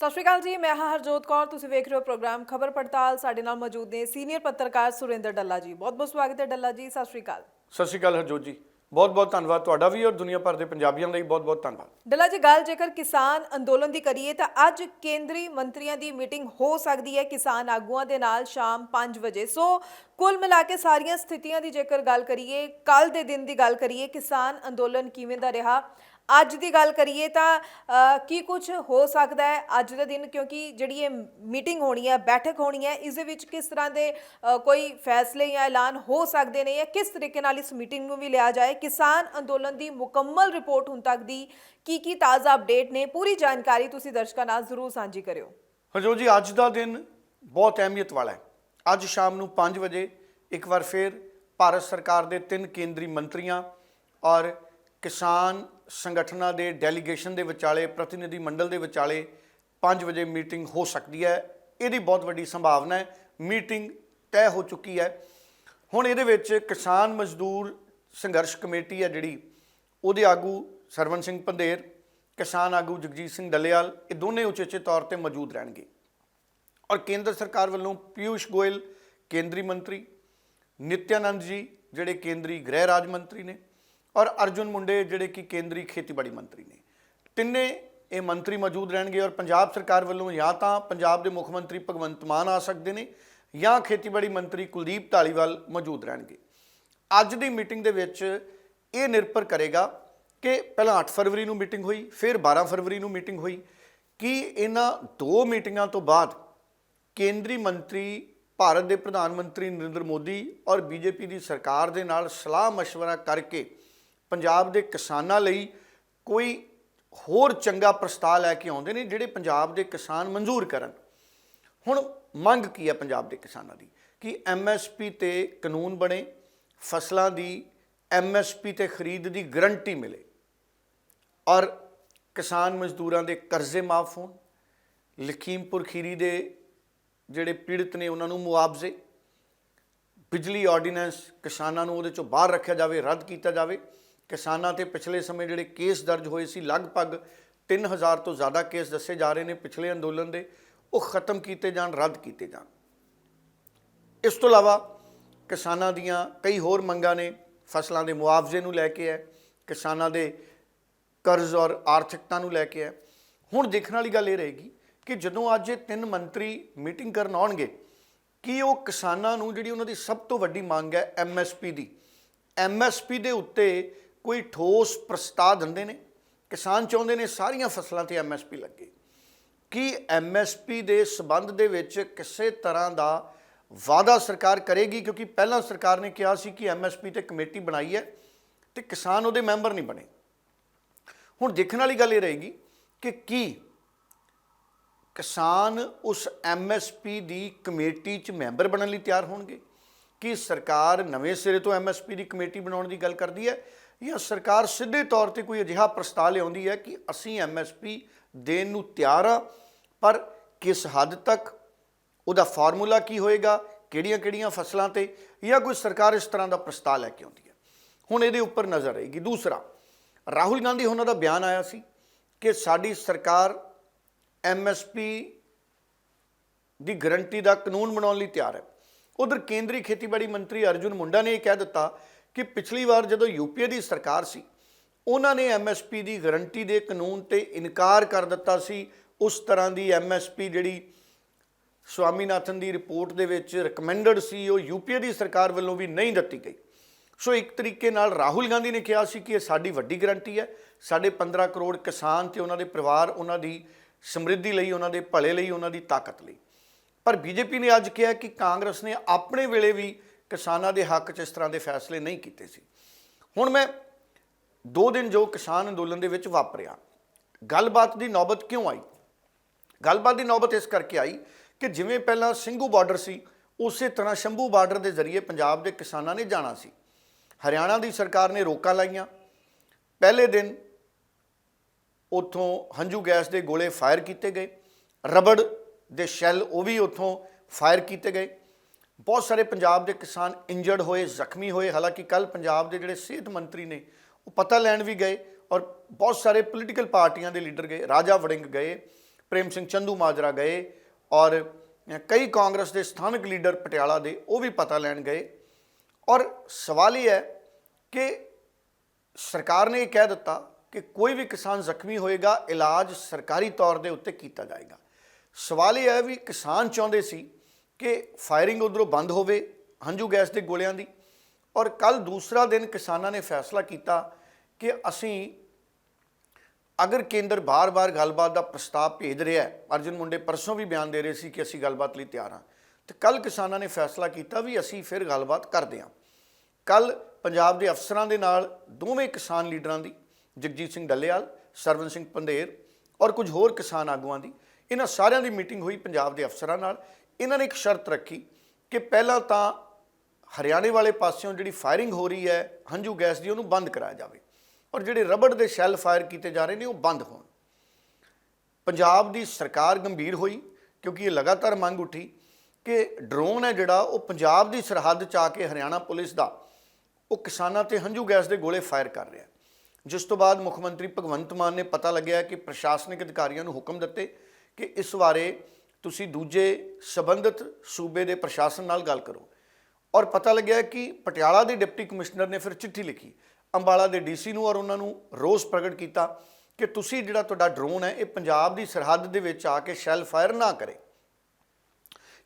ਸਤਿ ਸ਼੍ਰੀ ਅਕਾਲ ਜੀ ਮੈਂ ਹਾਂ ਹਰਜੋਤ ਕੌਰ ਤੁਸੀਂ ਵੇਖ ਰਹੇ ਹੋ ਪ੍ਰੋਗਰਾਮ ਖਬਰ ਪੜਤਾਲ। ਸਾਡੇ ਨਾਲ ਮੌਜੂਦ ਨੇ ਸੀਨੀਅਰ ਪੱਤਰਕਾਰ ਸੁਰਿੰਦਰ ਡੱਲਾ ਜੀ। ਬਹੁਤ ਬਹੁਤ ਸਵਾਗਤ ਹੈ ਡੱਲਾ ਜੀ ਸਤਿ ਸ਼੍ਰੀ ਅਕਾਲ। ਸਤਿ ਸ਼੍ਰੀ ਅਕਾਲ ਹਰਜੋਤ ਜੀ। ਬਹੁਤ ਬਹੁਤ ਧੰਨਵਾਦ ਤੁਹਾਡਾ ਵੀ ਔਰ ਦੁਨੀਆ ਭਰ ਦੇ ਪੰਜਾਬੀਆਂ ਦਾ ਵੀ ਬਹੁਤ ਬਹੁਤ ਧੰਨਵਾਦ। ਡੱਲਾ ਜੀ ਗੱਲ ਜੇਕਰ ਕਿਸਾਨ ਅੰਦੋਲਨ ਦੀ ਕਰੀਏ ਤਾਂ ਅੱਜ ਕੇਂਦਰੀ ਮੰਤਰੀਆਂ ਦੀ ਮੀਟਿੰਗ ਹੋ ਸਕਦੀ ਹੈ ਕਿਸਾਨ ਆਗੂਆਂ ਦੇ ਨਾਲ ਸ਼ਾਮ 5 ਵਜੇ। ਸੋ ਕੁੱਲ ਮਿਲਾ ਕੇ ਸਾਰੀਆਂ ਸਥਿਤੀਆਂ ਦੀ ਜੇਕਰ ਗੱਲ ਕਰੀਏ ਕੱਲ ਦੇ ਦਿਨ ਦੀ ਗੱਲ ਕਰੀਏ ਕਿਸਾਨ ਅੰਦੋਲਨ ਕਿਵੇਂ ਦਾ ਰਿਹਾ? ਅੱਜ ਦੀ ਗੱਲ ਕਰੀਏ ਤਾਂ ਕੀ ਕੁਝ ਹੋ ਸਕਦਾ ਹੈ ਅੱਜ ਦੇ ਦਿਨ? ਕਿਉਂਕਿ ਜਿਹੜੀ ਇਹ ਮੀਟਿੰਗ ਹੋਣੀ ਹੈ, ਬੈਠਕ ਹੋਣੀ ਹੈ, ਇਸ ਦੇ ਵਿੱਚ ਕਿਸ ਤਰ੍ਹਾਂ ਦੇ ਕੋਈ ਫੈਸਲੇ ਜਾਂ ਐਲਾਨ ਹੋ ਸਕਦੇ ਨੇ ਜਾਂ ਕਿਸ ਤਰੀਕੇ ਨਾਲ ਇਸ ਮੀਟਿੰਗ ਨੂੰ ਵੀ ਲਿਆ ਜਾਏ? ਕਿਸਾਨ ਅੰਦੋਲਨ ਦੀ ਮੁਕੰਮਲ ਰਿਪੋਰਟ ਹੁਣ ਤੱਕ ਦੀ ਕੀ ਕੀ ਤਾਜ਼ਾ ਅਪਡੇਟ ਨੇ, ਪੂਰੀ ਜਾਣਕਾਰੀ ਤੁਸੀਂ ਦਰਸ਼ਕਾਂ ਨਾਲ ਜ਼ਰੂਰ ਸਾਂਝੀ ਕਰਿਓ। ਹਜੋ ਜੀ ਅੱਜ ਦਾ ਦਿਨ ਬਹੁਤ ਅਹਿਮੀਅਤ ਵਾਲਾ ਹੈ। ਅੱਜ ਸ਼ਾਮ ਨੂੰ 5 ਵਜੇ ਇੱਕ ਵਾਰ ਫਿਰ ਭਾਰਤ ਸਰਕਾਰ ਦੇ ਤਿੰਨ ਕੇਂਦਰੀ ਮੰਤਰੀਆਂ ਔਰ ਕਿਸਾਨ ਸੰਗਠਨਾਂ ਦੇ ਡੈਲੀਗੇਸ਼ਨ ਦੇ ਵਿਚਾਲੇ, ਪ੍ਰਤੀਨਿਧੀ ਮੰਡਲ ਦੇ ਵਿਚਾਲੇ 5 ਵਜੇ ਮੀਟਿੰਗ ਹੋ ਸਕਦੀ ਹੈ। ਇਹਦੀ ਬਹੁਤ ਵੱਡੀ ਸੰਭਾਵਨਾ ਹੈ। ਮੀਟਿੰਗ ਤੈਅ ਹੋ ਚੁੱਕੀ ਹੈ। ਹੁਣ ਇਹਦੇ ਵਿੱਚ ਕਿਸਾਨ ਮਜ਼ਦੂਰ ਸੰਘਰਸ਼ ਕਮੇਟੀ ਹੈ ਜਿਹੜੀ। ਉਹਦੇ ਆਗੂ ਸਰਵਨ ਸਿੰਘ ਪੰਧੇਰ, ਕਿਸਾਨ ਆਗੂ ਜਗਜੀਤ ਸਿੰਘ ਡੱਲੇਵਾਲ, ਇਹ ਦੋਨੇ ਉਚੇਚੇ ਤੌਰ ਤੇ ਮੌਜੂਦ ਰਹਿਣਗੇ। ਔਰ ਕੇਂਦਰ ਸਰਕਾਰ ਵੱਲੋਂ ਪਿਊਸ਼ ਗੋਇਲ, ਕੇਂਦਰੀ ਮੰਤਰੀ, ਨਿਤਿਆਨੰਦ ਜੀ, ਜਿਹੜੇ ਕੇਂਦਰੀ ਗ੍ਰਹਿ ਰਾਜ ਮੰਤਰੀ ਨੇ ਔਰ ਅਰਜੁਨ ਮੁੰਡੇ ਜਿਹੜੇ ਕਿ ਕੇਂਦਰੀ ਖੇਤੀਬਾੜੀ ਮੰਤਰੀ ਨੇ ਤਿੰਨੇ ਇਹ ਮੰਤਰੀ ਮੌਜੂਦ ਰਹਿਣਗੇ ਔਰ ਪੰਜਾਬ ਸਰਕਾਰ ਵੱਲੋਂ ਜਾਂ ਤਾਂ ਪੰਜਾਬ ਦੇ ਮੁੱਖ ਮੰਤਰੀ ਭਗਵੰਤ ਮਾਨ ਆ ਸਕਦੇ ਨੇ ਜਾਂ ਖੇਤੀਬਾੜੀ ਮੰਤਰੀ ਕੁਲਦੀਪ ਢਾਲੀਵਾਲ ਮੌਜੂਦ ਰਹਿਣਗੇ ਅੱਜ ਦੀ ਮੀਟਿੰਗ ਦੇ ਵਿੱਚ ਇਹ ਨਿਰਭਰ ਕਰੇਗਾ ਕਿ ਪਹਿਲਾਂ 8 ਫਰਵਰੀ ਨੂੰ ਮੀਟਿੰਗ ਹੋਈ ਫਿਰ 12 ਫਰਵਰੀ ਨੂੰ ਮੀਟਿੰਗ ਹੋਈ ਕਿ ਇਹਨਾਂ ਦੋ ਮੀਟਿੰਗਾਂ ਤੋਂ ਬਾਅਦ ਕੇਂਦਰੀ ਮੰਤਰੀ ਭਾਰਤ ਦੇ ਪ੍ਰਧਾਨ ਮੰਤਰੀ ਨਰਿੰਦਰ ਮੋਦੀ ਔਰ ਬੀਜੇਪੀ ਦੀ ਸਰਕਾਰ ਦੇ ਨਾਲ ਸਲਾਹ مشورہ ਕਰਕੇ ਪੰਜਾਬ ਦੇ ਕਿਸਾਨਾਂ ਲਈ ਕੋਈ ਹੋਰ ਚੰਗਾ ਪ੍ਰਸਤਾਵ ਲੈ ਕੇ ਆਉਂਦੇ ਨੇ ਜਿਹੜੇ ਪੰਜਾਬ ਦੇ ਕਿਸਾਨ ਮਨਜ਼ੂਰ ਕਰਨ। ਹੁਣ ਮੰਗ ਕੀ ਹੈ ਪੰਜਾਬ ਦੇ ਕਿਸਾਨਾਂ ਦੀ? ਕਿ ਐਮਐਸਪੀ ਤੇ ਕਾਨੂੰਨ ਬਣੇ, ਫਸਲਾਂ ਦੀ ਐਮਐਸਪੀ ਤੇ ਖਰੀਦ ਦੀ ਗਰੰਟੀ ਮਿਲੇ। ਔਰ ਕਿਸਾਨ ਮਜ਼ਦੂਰਾਂ ਦੇ ਕਰਜ਼ੇ ਮਾਫ ਹੋਣ। ਲਖੀਮਪੁਰ ਖੀਰੀ ਦੇ ਜਿਹੜੇ ਪੀੜਤ ਨੇ ਉਹਨਾਂ ਨੂੰ ਮੁਆਵਜ਼ੇ। ਬਿਜਲੀ ਆਰਡੀਨੈਂਸ ਕਿਸਾਨਾਂ ਨੂੰ ਉਹਦੇ ਚੋਂ ਬਾਹਰ ਰੱਖਿਆ ਜਾਵੇ, ਰੱਦ ਕੀਤਾ ਜਾਵੇ। ਕਿਸਾਨਾਂ ਤੇ ਪਿਛਲੇ ਸਮੇਂ ਜਿਹੜੇ ਕੇਸ ਦਰਜ ਹੋਏ ਸੀ, ਲਗਭਗ 3000 ਤੋਂ ਜ਼ਿਆਦਾ ਕੇਸ ਦੱਸੇ ਜਾ ਰਹੇ ਨੇ ਪਿਛਲੇ ਅੰਦੋਲਨ ਦੇ, ਉਹ ਖਤਮ ਕੀਤੇ ਜਾਣ, ਰੱਦ ਕੀਤੇ ਜਾਣ। ਇਸ ਤੋਂ ਇਲਾਵਾ ਕਿਸਾਨਾਂ ਦੀਆਂ ਕਈ ਹੋਰ ਮੰਗਾਂ ਨੇ, ਫਸਲਾਂ ਦੇ ਮੁਆਵਜ਼ੇ ਨੂੰ ਲੈ ਕੇ ਹੈ, ਕਿਸਾਨਾਂ ਦੇ ਕਰਜ਼ ਔਰ ਆਰਥਿਕਤਾ ਨੂੰ ਲੈ ਕੇ ਹੈ। ਹੁਣ ਦੇਖਣ ਵਾਲੀ ਗੱਲ ਇਹ ਰਹੇਗੀ ਕਿ ਜਦੋਂ ਅੱਜ ਇਹ ਤਿੰਨ ਮੰਤਰੀ ਮੀਟਿੰਗ ਕਰਨ ਆਉਣਗੇ, ਕਿ ਉਹ ਕਿਸਾਨਾਂ ਨੂੰ ਜਿਹੜੀ ਉਹਨਾਂ ਦੀ ਸਭ ਤੋਂ ਵੱਡੀ ਮੰਗ ਹੈ ਐਮਐਸਪੀ ਦੀ ਐਮਐਸਪੀ ਦੇ ਉੱਤੇ ਕੋਈ ਠੋਸ ਪ੍ਰਸਤਾਵ ਦਿੰਦੇ ਨੇ, ਕਿਸਾਨ ਚਾਹੁੰਦੇ ਨੇ ਸਾਰੀਆਂ ਫਸਲਾਂ ਤੇ ਐਮਐਸਪੀ ਲੱਗੇ। ਕੀ ਐਮਐਸਪੀ ਦੇ ਸਬੰਧ ਦੇ ਵਿੱਚ ਕਿਸੇ ਤਰ੍ਹਾਂ ਦਾ ਵਾਅਦਾ ਸਰਕਾਰ ਕਰੇਗੀ? ਕਿਉਂਕਿ ਪਹਿਲਾਂ ਸਰਕਾਰ ਨੇ ਕਿਹਾ ਸੀ ਕਿ ਐਮਐਸਪੀ ਤੇ ਕਮੇਟੀ ਬਣਾਈ ਹੈ ਤੇ ਕਿਸਾਨ ਉਹਦੇ ਮੈਂਬਰ ਨਹੀਂ ਬਣੇ। ਹੁਣ ਦੇਖਣ ਵਾਲੀ ਗੱਲ ਇਹ ਰਹੇਗੀ ਕਿ ਕੀ ਕਿਸਾਨ ਉਸ ਐਮਐਸਪੀ ਦੀ ਕਮੇਟੀ 'ਚ ਮੈਂਬਰ ਬਣਨ ਲਈ ਤਿਆਰ ਹੋਣਗੇ? ਕੀ ਸਰਕਾਰ ਨਵੇਂ ਸਿਰੇ ਤੋਂ ਐਮਐਸਪੀ ਦੀ ਕਮੇਟੀ ਬਣਾਉਣ ਦੀ ਗੱਲ ਕਰਦੀ ਹੈ? ਜਾਂ ਸਰਕਾਰ ਸਿੱਧੇ ਤੌਰ ਤੇ ਕੋਈ ਅਜਿਹਾ ਪ੍ਰਸਤਾਵ ਲਿਆਉਂਦੀ ਹੈ ਕਿ ਅਸੀਂ ਐਮਐਸਪੀ ਦੇਣ ਨੂੰ ਤਿਆਰ ਆ, ਪਰ ਕਿਸ ਹੱਦ ਤੱਕ? ਉਹਦਾ ਫਾਰਮੂਲਾ ਕੀ ਹੋਏਗਾ? ਕਿਹੜੀਆਂ-ਕਿਹੜੀਆਂ ਫਸਲਾਂ ਤੇ? ਜਾਂ ਕੋਈ ਸਰਕਾਰ ਇਸ ਤਰ੍ਹਾਂ ਦਾ ਪ੍ਰਸਤਾਵ ਲੈ ਕੇ ਆਉਂਦੀ ਹੈ? ਹੁਣ ਇਹਦੇ ਉੱਪਰ ਨਜ਼ਰ ਰਹੇਗੀ ਦੂਸਰਾ, ਰਾਹੁਲ ਗਾਂਧੀ ਉਹਨਾਂ ਦਾ ਬਿਆਨ ਆਇਆ ਸੀ ਕਿ ਸਾਡੀ ਸਰਕਾਰ ਐਮਐਸਪੀ ਦੀ ਗਰੰਟੀ ਦਾ ਕਾਨੂੰਨ ਬਣਾਉਣ ਲਈ ਤਿਆਰ ਹੈ। ਉਧਰ ਕੇਂਦਰੀ ਖੇਤੀਬਾੜੀ ਮੰਤਰੀ ਅਰਜੁਨ ਮੁੰਡਾ ਨੇ ਇਹ ਕਹਿ ਦਿੱਤਾ ਕਿ ਪਿਛਲੀ ਵਾਰ ਜਦੋਂ ਯੂਪੀਏ ਦੀ ਸਰਕਾਰ ਸੀ, ਉਹਨਾਂ ਨੇ ਐਮਐਸਪੀ ਦੀ ਗਰੰਟੀ ਦੇ ਕਾਨੂੰਨ ਤੇ ਇਨਕਾਰ ਕਰ ਦਿੱਤਾ ਸੀ। ਉਸ ਤਰ੍ਹਾਂ ਦੀ ਐਮਐਸਪੀ ਜਿਹੜੀ ਸਵਾਮੀਨਾਥਨ ਦੀ ਰਿਪੋਰਟ ਦੇ ਵਿੱਚ ਰეკਮੈਂਡਡ ਸੀ, ਉਹ ਯੂਪੀਏ ਦੀ ਸਰਕਾਰ ਵੱਲੋਂ ਵੀ ਨਹੀਂ ਦਿੱਤੀ ਗਈ। ਸੋ ਇੱਕ ਤਰੀਕੇ ਨਾਲ ਰਾਹੁਲ ਗਾਂਧੀ ਨੇ ਕਿਹਾ ਸੀ ਕਿ ਇਹ ਸਾਡੀ ਵੱਡੀ ਗਰੰਟੀ ਹੈ। ਸਾਡੇ 15 ਕਰੋੜ ਕਿਸਾਨ ਤੇ ਉਹਨਾਂ ਦੇ ਪਰਿਵਾਰ, ਉਹਨਾਂ ਦੀ ਸਮਰਿੱਧੀ ਲਈ, ਉਹਨਾਂ ਦੇ ਭਲੇ ਲਈ, ਉਹਨਾਂ ਦੀ ਤਾਕਤ ਲਈ। ਪਰ ਬੀਜੇਪੀ ਨੇ ਅੱਜ ਕਿਹਾ ਕਿ ਕਾਂਗਰਸ ਨੇ ਆਪਣੇ ਵੇਲੇ ਵੀ ਕਿਸਾਨਾਂ ਦੇ ਹੱਕ 'ਚ ਇਸ ਤਰ੍ਹਾਂ ਦੇ ਫੈਸਲੇ ਨਹੀਂ ਕੀਤੇ ਸੀ। ਹੁਣ ਮੈਂ ਦੋ ਦਿਨ ਜੋ ਕਿਸਾਨ ਅੰਦੋਲਨ ਦੇ ਵਿੱਚ ਵਾਪਰਿਆ, ਗੱਲਬਾਤ ਦੀ ਨੌਬਤ ਕਿਉਂ ਆਈ? ਗੱਲਬਾਤ ਦੀ ਨੌਬਤ ਇਸ ਕਰਕੇ ਆਈ ਕਿ ਜਿਵੇਂ ਪਹਿਲਾਂ ਸਿੰਘੂ ਬਾਰਡਰ ਸੀ, ਉਸੇ ਤਰ੍ਹਾਂ ਸ਼ੰਭੂ ਬਾਰਡਰ ਦੇ ਜ਼ਰੀਏ ਪੰਜਾਬ ਦੇ ਕਿਸਾਨਾਂ ਨੇ ਜਾਣਾ ਸੀ। ਹਰਿਆਣਾ ਦੀ ਸਰਕਾਰ ਨੇ ਰੋਕਾਂ ਲਾਈਆਂ। ਪਹਿਲੇ ਦਿਨ ਉੱਥੋਂ ਹੰਝੂ ਗੈਸ ਦੇ ਗੋਲੇ ਫਾਇਰ ਕੀਤੇ ਗਏ। ਰਬੜ ਦੇ ਸ਼ੈਲ ਉਹ ਵੀ ਉੱਥੋਂ ਫਾਇਰ ਕੀਤੇ ਗਏ। ਬਹੁਤ ਸਾਰੇ ਪੰਜਾਬ ਦੇ ਕਿਸਾਨ ਇੰਜਰਡ ਹੋਏ, ਜ਼ਖਮੀ ਹੋਏ। ਹਾਲਾਂਕਿ ਕੱਲ ਪੰਜਾਬ ਦੇ ਜਿਹੜੇ ਸਿਹਤ ਮੰਤਰੀ ਨੇ, ਉਹ ਪਤਾ ਲੈਣ ਵੀ ਗਏ ਔਰ ਬਹੁਤ ਸਾਰੇ ਪੋਲੀਟੀਕਲ ਪਾਰਟੀਆਂ ਦੇ ਲੀਡਰ ਗਏ। ਰਾਜਾ ਵੜਿੰਗ ਗਏ, ਪ੍ਰੇਮ ਸਿੰਘ ਚੰਦੂ ਮਾਜਰਾ ਗਏ ਔਰ ਕਈ ਕਾਂਗਰਸ ਦੇ ਸਥਾਨਕ ਲੀਡਰ ਪਟਿਆਲਾ ਦੇ, ਉਹ ਵੀ ਪਤਾ ਲੈਣ ਗਏ। ਔਰ ਸਵਾਲ ਇਹ ਹੈ ਕਿ ਸਰਕਾਰ ਨੇ ਇਹ ਕਹਿ ਦਿੱਤਾ ਕਿ ਕੋਈ ਵੀ ਕਿਸਾਨ ਜ਼ਖਮੀ ਹੋਏਗਾ, ਇਲਾਜ ਸਰਕਾਰੀ ਤੌਰ ਦੇ ਉੱਤੇ ਕੀਤਾ ਜਾਏਗਾ। ਸਵਾਲ ਇਹ ਹੈ ਵੀ ਕਿਸਾਨ ਚਾਹੁੰਦੇ ਸੀ ਕਿ ਫਾਇਰਿੰਗ ਉਧਰੋਂ ਬੰਦ ਹੋਵੇ ਹੰਝੂ ਗੈਸ ਦੇ ਗੋਲਿਆਂ ਦੀ। ਔਰ ਕੱਲ ਦੂਸਰਾ ਦਿਨ ਕਿਸਾਨਾਂ ਨੇ ਫੈਸਲਾ ਕੀਤਾ ਕਿ ਅਸੀਂ ਅਗਰ ਕੇਂਦਰ ਬਾਰ-ਬਾਰ ਗੱਲਬਾਤ ਦਾ ਪ੍ਰਸਤਾਵ ਭੇਜ ਰਿਹਾ ਹੈ, ਅਰਜਨ ਮੁੰਡੇ ਪਰਸੋਂ ਵੀ ਬਿਆਨ ਦੇ ਰਹੇ ਸੀ ਕਿ ਅਸੀਂ ਗੱਲਬਾਤ ਲਈ ਤਿਆਰ ਹਾਂ। ਤੇ ਕੱਲ ਕਿਸਾਨਾਂ ਨੇ ਫੈਸਲਾ ਕੀਤਾ ਵੀ ਅਸੀਂ ਫਿਰ ਗੱਲਬਾਤ ਕਰਦੇ ਹਾਂ। ਕੱਲ ਪੰਜਾਬ ਦੇ ਅਫਸਰਾਂ ਦੇ ਨਾਲ ਦੋਵੇਂ ਕਿਸਾਨ ਲੀਡਰਾਂ ਦੀ, ਜਗਜੀਤ ਸਿੰਘ ਡੱਲੇਵਾਲ, ਸਰਵਨ ਸਿੰਘ ਪੰਧੇਰ ਔਰ ਕੁਝ ਹੋਰ ਕਿਸਾਨ ਆਗੂਆਂ ਦੀ, ਇਹਨਾਂ ਸਾਰਿਆਂ ਦੀ ਮੀਟਿੰਗ ਹੋਈ ਪੰਜਾਬ ਦੇ ਅਫਸਰਾਂ ਨਾਲ। ਇਹਨਾਂ ਨੇ ਇੱਕ ਸ਼ਰਤ ਰੱਖੀ ਕਿ ਪਹਿਲਾਂ ਤਾਂ ਹਰਿਆਣੇ ਵਾਲੇ ਪਾਸਿਓਂ ਜਿਹੜੀ ਫਾਇਰਿੰਗ ਹੋ ਰਹੀ ਹੈ, ਹੰਝੂ ਗੈਸ ਦੀ, ਉਹਨੂੰ ਬੰਦ ਕਰਾਇਆ ਜਾਵੇ। ਔਰ ਜਿਹੜੇ ਰਬੜ ਦੇ ਸ਼ੈੱਲ ਫਾਇਰ ਕੀਤੇ ਜਾ ਰਹੇ ਨੇ, ਉਹ ਬੰਦ ਹੋਣ। ਪੰਜਾਬ ਦੀ ਸਰਕਾਰ ਗੰਭੀਰ ਹੋਈ, ਕਿਉਂਕਿ ਇਹ ਲਗਾਤਾਰ ਮੰਗ ਉੱਠੀ ਕਿ ਡਰੋਨ ਹੈ ਜਿਹੜਾ, ਉਹ ਪੰਜਾਬ ਦੀ ਸਰਹੱਦ ਚ ਆ ਕੇ ਹਰਿਆਣਾ ਪੁਲਿਸ ਦਾ, ਉਹ ਕਿਸਾਨਾਂ ਤੇ ਹੰਝੂ ਗੈਸ ਦੇ ਗੋਲੇ ਫਾਇਰ ਕਰ ਰਿਹਾ ਜਿਸ ਤੋਂ ਬਾਅਦ ਮੁੱਖ ਮੰਤਰੀ ਭਗਵੰਤ ਮਾਨ ਨੇ ਪਤਾ ਲੱਗਿਆ ਕਿ ਪ੍ਰਸ਼ਾਸਨਿਕ ਅਧਿਕਾਰੀਆਂ ਨੂੰ ਹੁਕਮ ਦਿੱਤੇ ਕਿ ਇਸ ਬਾਰੇ ਤੁਸੀਂ ਦੂਜੇ ਸਬੰਧਤ ਸੂਬੇ ਦੇ ਪ੍ਰਸ਼ਾਸਨ ਨਾਲ ਗੱਲ ਕਰੋ। ਔਰ ਪਤਾ ਲੱਗਿਆ ਕਿ ਪਟਿਆਲਾ ਦੇ ਡਿਪਟੀ ਕਮਿਸ਼ਨਰ ਨੇ ਫਿਰ ਚਿੱਠੀ ਲਿਖੀ। ਅੰਬਾਲਾ ਦੇ ਡੀਸੀ ਨੂੰ ਔਰ ਉਹਨਾਂ ਨੂੰ ਰੋਸ ਪ੍ਰਗਟ ਕੀਤਾ ਕਿ ਤੁਸੀਂ ਜਿਹੜਾ ਤੁਹਾਡਾ ਡਰੋਨ ਹੈ, ਇਹ ਪੰਜਾਬ ਦੀ ਸਰਹੱਦ ਦੇ ਵਿੱਚ ਆ ਕੇ ਸ਼ੈਲ ਫਾਇਰ ਨਾ ਕਰੇ।